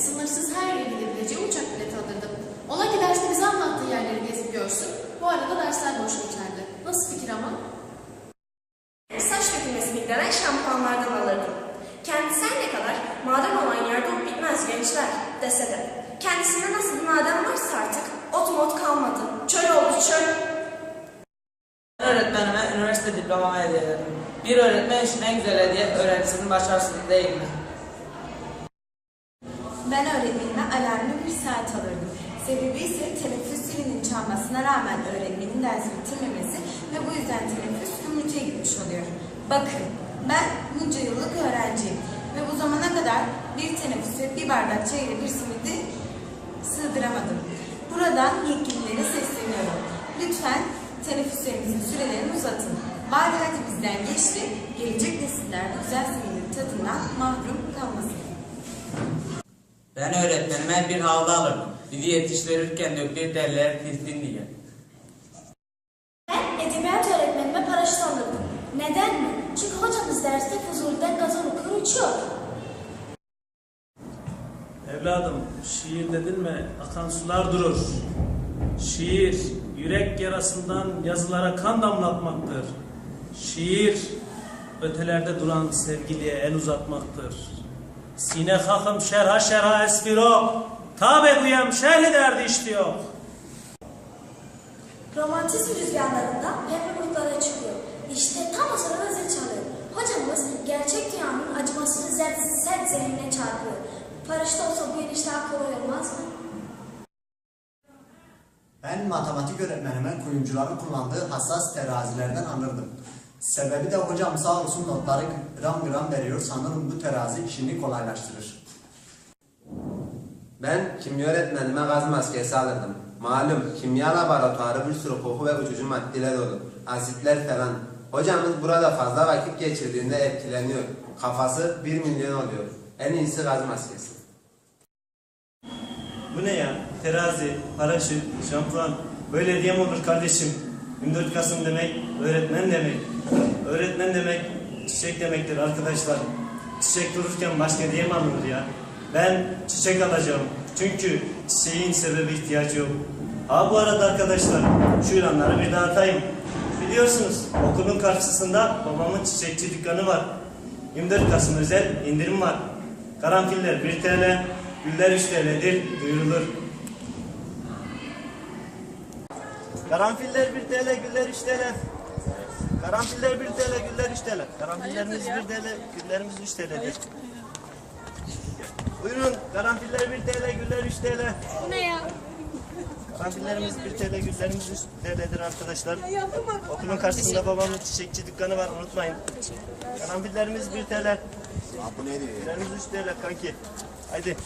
sınırsız her yere gidebileceği uçak bileti alırdım. Ola ki derste bize anlattığı yerleri gezip görsün. Bu arada dersler boş geçerdi. Nasıl fikir ama? Saç dökülmesi beklenen şampuanlardan alırdım. Kendisi ne kadar maden olan yerde ot bitmez gençler dese de. Kendisinde nasıl bir maden varsa artık ot mot kalmadı. Çöl oldu çöl. Öğretmenime üniversite diplomamı hediye ederim. Bir öğretmen için en güzel hediye öğrencisinin başarısızlığı değil mi? Ben öğretmenime alarmlı bir saat alırdım. Sebebi ise teneffüs zilinin çalmasına rağmen öğretmenin dersi bitirmemesi ve bu yüzden teneffüs gümrütüye gitmiş oluyor. Bakın, ben bunca yıllık öğrenciyim ve bu zamana kadar bir teneffüse bir bardak çay ile bir simidi sığdıramadım. Buradan yetkililere sesleniyorum. Lütfen teneffüslerimizin sürelerini uzatın. Bari hadi bizden geçti, gelecek nesiller güzel simidin tadından mahrum kalmasın. Ben öğretmenime bir havlu alırdım. Bizi yetiştirirken döktüğü teller pissin diye. Ben edebiyat öğretmenime paraşüt alırdım. Neden mi? Çünkü hocamız derste Fuzuli'den gazon okur uçuyor. Evladım, şiir dedin mi akan sular durur. Şiir, yürek yarasından yazılara kan damlatmaktır. Şiir, ötelerde duran sevgiliye el uzatmaktır. Sine hakım şerha şerha esfiro, tabe duyam şerh derdi işliyor. Romantizm rüzgarlarında pembe bulutlara çıkıyor. İşte tam o sırada zil çalıyor. Hocamız gerçek dünyanın acımasız sert, sert zeminine çarpıyor. Paraşüt olsa bu iniş daha kolay olmaz mı? Ben matematik öğretmenime kuyumcuların kullandığı hassas terazilerden anırdım. Sebebi de hocam sağ olsun notları gram gram veriyor. Sanırım bu terazi işini kolaylaştırır. Ben kimya öğretmenime gaz maskesi alırdım. Malum kimya laboratuvarı bir sürü koku ve uçucu maddeler dolu. Asitler falan. Hocamız burada fazla vakit geçirdiğinde etkileniyor. Kafası 1 milyon oluyor. En iyisi gaz maskesi. Bu ne ya? Terazi, paraşüt, şampuan. Böyle diye mi olur kardeşim? 24 Kasım demek, öğretmen demek. Öğretmen demek, çiçek demektir arkadaşlar. Çiçek dururken başka diye mi alınır ya? Ben çiçek alacağım. Çünkü çiçeğin sebebi ihtiyacı yok. Ha bu arada arkadaşlar, şu ilanları bir daha atayım. Biliyorsunuz okulun karşısında babamın çiçekçi dükkanı var. 24 Kasım özel indirim var. Karanfiller 1 TL, güller 3 TL'dir duyurulur. Karanfiller 1 TL, güller 3 TL. Karanfiller 1 TL, güller 3 TL. Karanfillerimiz 1 TL, güllerimiz 3 TL'dir. Buyurun, karanfiller 1 TL, güller 3 TL. Ne ya? Karanfillerimiz 1 TL, güllerimiz 3 TL'dir arkadaşlar. Okulun karşısında babamın çiçekçi dükkanı var, unutmayın. Karanfillerimiz 1 TL. Güllerimiz 3 TL kanki. Haydi.